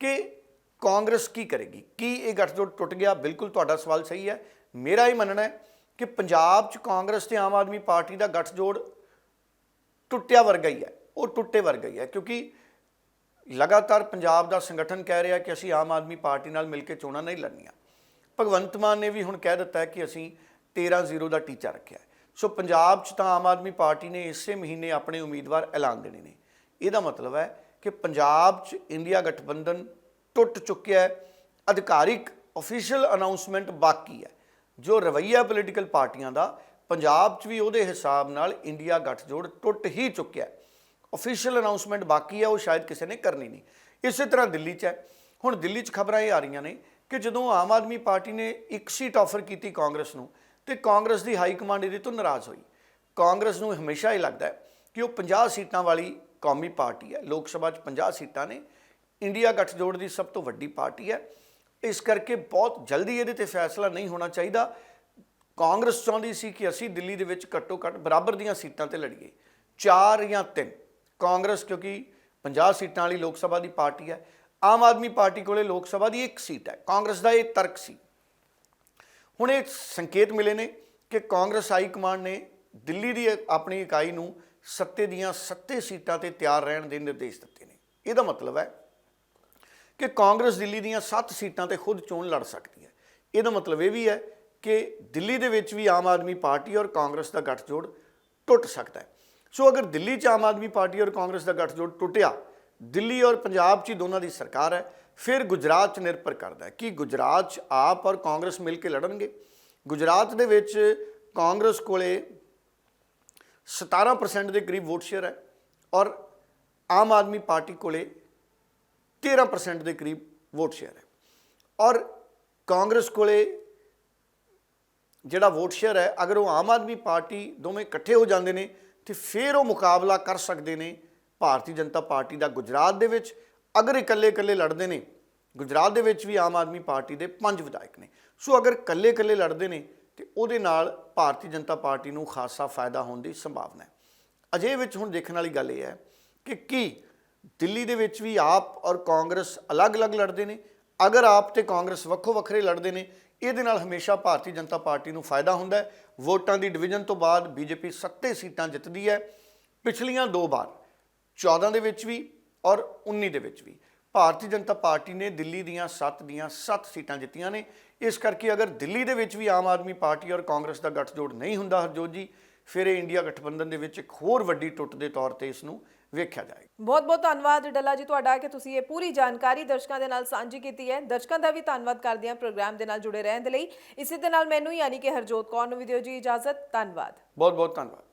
ਕਿ ਕਾਂਗਰਸ ਕੀ ਕਰੇਗੀ? ਕੀ ਇਹ ਗੱਠਜੋੜ ਟੁੱਟ ਗਿਆ? ਬਿਲਕੁਲ ਤੁਹਾਡਾ ਸਵਾਲ ਸਹੀ ਹੈ। ਮੇਰਾ ਇਹ ਮੰਨਣਾ ਹੈ ਕਿ ਪੰਜਾਬ 'ਚ ਕਾਂਗਰਸ ਤੇ ਆਮ ਆਦਮੀ ਪਾਰਟੀ ਦਾ ਗੱਠਜੋੜ ਟੁੱਟਿਆ ਵਰਗਾ ਹੀ ਹੈ। ਉਹ ਟੁੱਟੇ ਵਰਗਾ ਹੀ ਹੈ ਕਿਉਂਕਿ ਲਗਾਤਾਰ ਪੰਜਾਬ ਦਾ ਸੰਗਠਨ ਕਹਿ ਰਿਹਾ ਕਿ ਅਸੀਂ ਆਮ ਆਦਮੀ ਪਾਰਟੀ ਨਾਲ ਮਿਲ ਕੇ ਚੋਣਾਂ ਨਹੀਂ ਲੜਨੀਆਂ। ਭਗਵੰਤ ਮਾਨ ਨੇ ਵੀ ਹੁਣ ਕਹਿ ਦਿੱਤਾ ਕਿ ਅਸੀਂ 13-0 ਦਾ ਟੀਚਾ ਰੱਖਿਆ ਸੋ ਪੰਜਾਬ 'ਚ ਤਾਂ ਆਮ ਆਦਮੀ ਪਾਰਟੀ ਨੇ ਇਸੇ ਮਹੀਨੇ ਆਪਣੇ ਉਮੀਦਵਾਰ ਐਲਾਨ ਦੇਣੇ ਨੇ। ਇਹਦਾ ਮਤਲਬ ਹੈ ਕਿ ਪੰਜਾਬ 'ਚ ਇੰਡੀਆ ਗਠਬੰਧਨ ਟੁੱਟ ਚੁੱਕਿਆ ਹੈ। ਅਧਿਕਾਰਿਕ ਅਫੀਸ਼ੀਅਲ ਅਨਾਉਂਸਮੈਂਟ ਬਾਕੀ ਹੈ। ਜੋ ਰਵਈਆ ਪੋਲੀਟੀਕਲ ਪਾਰਟੀਆਂ ਦਾ, ਪੰਜਾਬ 'ਚ ਵੀ ਉਹਦੇ ਹਿਸਾਬ ਨਾਲ ਇੰਡੀਆ ਗੱਠਜੋੜ ਟੁੱਟ ਹੀ ਚੁੱਕਿਆ ਹੈ। ਅਫੀਸ਼ੀਅਲ ਅਨਾਉਂਸਮੈਂਟ ਬਾਕੀ ਹੈ ਉਹ ਸ਼ਾਇਦ ਕਿਸੇ ਨੇ ਕਰਨੀ ਨਹੀਂ। ਇਸੇ ਤਰ੍ਹਾਂ ਦਿੱਲੀ 'ਚ ਹੈ। ਹੁਣ ਦਿੱਲੀ 'ਚ ਖਬਰਾਂ ਇਹ ਆ ਰਹੀਆਂ ਨੇ ਕਿ ਜਦੋਂ ਆਮ ਆਦਮੀ ਪਾਰਟੀ ਨੇ ਇੱਕ ਸੀਟ ਆਫਰ ਕੀਤੀ ਕਾਂਗਰਸ ਨੂੰ, ਤੇ ਕਾਂਗਰਸ ਦੀ ਹਾਈ ਕਮਾਂਡ ਇਹਦੇ ਤੋਂ ਨਾਰਾਜ਼ ਹੋਈ। ਕਾਂਗਰਸ ਨੂੰ ਹਮੇਸ਼ਾ ਇਹ ਲੱਗਦਾ ਹੈ ਕਿ ਉਹ 50 ਸੀਟਾਂ ਵਾਲੀ ਕੌਮੀ ਪਾਰਟੀ ਹੈ। ਲੋਕ ਸਭਾ 'ਚ 50 ਸੀਟਾਂ ਨੇ। ਇੰਡੀਆ ਗੱਠਜੋੜ ਦੀ ਸਭ ਤੋਂ ਵੱਡੀ ਪਾਰਟੀ ਹੈ। ਇਸ ਕਰਕੇ ਬਹੁਤ ਜਲਦੀ ਇਹਦੇ ਤੇ ਫੈਸਲਾ ਨਹੀਂ ਹੋਣਾ ਚਾਹੀਦਾ। ਕਾਂਗਰਸ ਚਾਹੁੰਦੀ ਸੀ ਕਿ ਅਸੀਂ ਦਿੱਲੀ ਦੇ ਵਿੱਚ ਘੱਟੋ ਘੱਟ ਬਰਾਬਰ ਦੀਆਂ ਸੀਟਾਂ ਤੇ ਲੜੀਏ। 4 ਜਾਂ 3 ਕਾਂਗਰਸ ਕਿਉਂਕਿ 50 ਸੀਟਾਂ ਵਾਲੀ ਲੋਕ ਸਭਾ ਦੀ ਪਾਰਟੀ ਹੈ। ਆਮ ਆਦਮੀ ਪਾਰਟੀ ਕੋਲੇ ਲੋਕ ਸਭਾ ਦੀ ਇੱਕ ਸੀਟ ਹੈ। ਕਾਂਗਰਸ ਦਾ ਇਹ ਤਰਕ ਸੀ। ਹੁਣ ਇਹ ਸੰਕੇਤ ਮਿਲੇ ਨੇ ਕਿ ਕਾਂਗਰਸ ਹਾਈ ਕਮਾਂਡ ਨੇ ਦਿੱਲੀ ਦੀ ਆਪਣੀ ਇਕਾਈ ਨੂੰ ਸੱਤੇ ਦੀਆਂ ਸੱਤੇ ਸੀਟਾਂ ਤੇ ਤਿਆਰ ਰਹਿਣ ਦੇ ਨਿਰਦੇਸ਼ ਦਿੱਤੇ ਨੇ। ਇਹਦਾ ਮਤਲਬ ਹੈ ਕਿ ਕਾਂਗਰਸ ਦਿੱਲੀ ਦੀਆਂ 7 ਸੀਟਾਂ ਤੇ ਖੁਦ ਚੋਣ ਲੜ ਸਕਦੀ ਹੈ। ਇਹਦਾ ਮਤਲਬ ਇਹ ਵੀ ਹੈ ਕਿ ਦਿੱਲੀ ਦੇ ਵਿੱਚ ਵੀ ਆਮ ਆਦਮੀ ਪਾਰਟੀ ਔਰ ਕਾਂਗਰਸ ਦਾ ਗੱਠਜੋੜ ਟੁੱਟ ਸਕਦਾ ਹੈ। ਸੋ ਅਗਰ ਦਿੱਲੀ 'ਚ ਆਮ ਆਦਮੀ ਪਾਰਟੀ ਔਰ ਕਾਂਗਰਸ ਦਾ ਗੱਠਜੋੜ ਟੁੱਟਿਆ, ਦਿੱਲੀ ਔਰ ਪੰਜਾਬ 'ਚ ਹੀ ਦੋਨਾਂ ਦੀ ਸਰਕਾਰ ਹੈ, ਫਿਰ ਗੁਜਰਾਤ 'ਚ ਨਿਰਭਰ ਕਰਦਾ ਹੈ ਕਿ ਗੁਜਰਾਤ 'ਚ ਆਪ ਔਰ ਕਾਂਗਰਸ ਮਿਲ ਕੇ ਲੜਨਗੇ। ਗੁਜਰਾਤ ਦੇ ਵਿੱਚ ਕਾਂਗਰਸ ਕੋਲੇ 17% ਦੇ ਕਰੀਬ ਵੋਟ ਸ਼ੇਅਰ ਹੈ ਔਰ ਆਮ ਆਦਮੀ ਪਾਰਟੀ ਕੋਲੇ 13% ਦੇ ਕਰੀਬ ਵੋਟ ਸ਼ੇਅਰ ਹੈ। ਔਰ ਕਾਂਗਰਸ ਕੋਲੇ ਜਿਹੜਾ ਵੋਟ ਸ਼ੇਅਰ ਹੈ, ਅਗਰ ਉਹ ਆਮ ਆਦਮੀ ਪਾਰਟੀ ਦੋਵੇਂ ਇਕੱਠੇ ਹੋ ਜਾਂਦੇ ਨੇ, ਤੇ ਫਿਰ ਉਹ ਮੁਕਾਬਲਾ ਕਰ ਸਕਦੇ ਨੇ ਭਾਰਤੀ ਜਨਤਾ ਪਾਰਟੀ ਦਾ ਗੁਜਰਾਤ ਦੇ ਵਿੱਚ। ਅਗਰ ਇਕੱਲੇ ਇਕੱਲੇ ਲੜਦੇ ਨੇ, ਗੁਜਰਾਤ ਦੇ ਵਿੱਚ ਵੀ ਆਮ ਆਦਮੀ ਪਾਰਟੀ ਦੇ ਪੰਜ ਵਿਧਾਇਕ ਨੇ। ਸੋ ਅਗਰ ਇਕੱਲੇ ਇਕੱਲੇ ਲੜਦੇ ਨੇ, ਤੇ ਉਹਦੇ ਨਾਲ ਭਾਰਤੀ ਜਨਤਾ ਪਾਰਟੀ ਨੂੰ ਖਾਸਾ ਫਾਇਦਾ ਹੋਣ ਦੀ ਸੰਭਾਵਨਾ ਹੈ। ਅਜੇ ਵਿੱਚ ਹੁਣ ਦੇਖਣ ਵਾਲੀ ਗੱਲ ਇਹ ਹੈ ਕਿ ਕੀ ਦਿੱਲੀ ਦੇ ਵਿੱਚ ਵੀ ਆਪ ਔਰ ਕਾਂਗਰਸ ਅਲੱਗ-ਅਲੱਗ ਲੜਦੇ ਨੇ। ਅਗਰ ਆਪ ਤੇ ਕਾਂਗਰਸ ਵੱਖੋ ਵੱਖਰੇ ਲੜਦੇ ਨੇ, ਇਹਦੇ ਨਾਲ ਹਮੇਸ਼ਾ ਭਾਰਤੀ ਜਨਤਾ ਪਾਰਟੀ ਨੂੰ ਫਾਇਦਾ ਹੁੰਦਾ ਹੈ। ਵੋਟਾਂ ਦੀ ਡਿਵੀਜ਼ਨ ਤੋਂ ਬਾਅਦ ਬੀਜੇਪੀ 70 ਸੀਟਾਂ ਜਿੱਤਦੀ ਹੈ। ਪਿਛਲੀਆਂ ਦੋ ਵਾਰ 14 ਦੇ ਵਿੱਚ ਵੀ ਔਰ 19 ਦੇ ਵਿੱਚ ਵੀ। ਭਾਰਤੀ ਜਨਤਾ ਪਾਰਟੀ ਨੇ ਦਿੱਲੀ ਦੀਆਂ 7 ਦੀਆਂ 7 ਸੀਟਾਂ ਜਿੱਤੀਆਂ ਨੇ। ਇਸ ਕਰਕੇ ਅਗਰ ਦਿੱਲੀ ਦੇ ਵਿੱਚ ਵੀ ਆਮ ਆਦਮੀ ਪਾਰਟੀ ਔਰ ਕਾਂਗਰਸ ਦਾ ਗੱਠਜੋੜ ਨਹੀਂ ਹੁੰਦਾ, ਹਰਜੋਤ ਜੀ, ਫਿਰ ਇਹ ਇੰਡੀਆ ਗਠਬੰਧਨ ਦੇ ਵਿੱਚ ਇੱਕ ਹੋਰ ਵੱਡੀ ਟੁੱਟ ਦੇ ਤੌਰ ਤੇ ਇਸ ਨੂੰ ਵੇਖਿਆ ਜਾਏਗਾ। ਬਹੁਤ ਬਹੁਤ ਧੰਨਵਾਦ ਡੱਲਾ ਜੀ ਤੁਹਾਡਾ ਕਿ ਤੁਸੀਂ ਇਹ ਪੂਰੀ ਜਾਣਕਾਰੀ ਦਰਸ਼ਕਾਂ ਦੇ ਨਾਲ ਸਾਂਝੀ ਕੀਤੀ ਹੈ। ਦਰਸ਼ਕਾਂ ਦਾ ਵੀ ਧੰਨਵਾਦ ਕਰਦੇ ਹਾਂ ਪ੍ਰੋਗਰਾਮ ਦੇ ਨਾਲ ਜੁੜੇ ਰਹਿਣ ਦੇ ਲਈ। ਇਸੇ ਦੇ ਨਾਲ ਮੈਨੂੰ ਯਾਨੀ ਕਿ ਹਰਜੋਤ ਕੌਰ ਨੂੰ ਵੀ ਦਿਓ ਜੀ ਇਜਾਜ਼ਤ। ਧੰਨਵਾਦ। ਬਹੁਤ ਬਹੁਤ ਧੰਨਵਾਦ।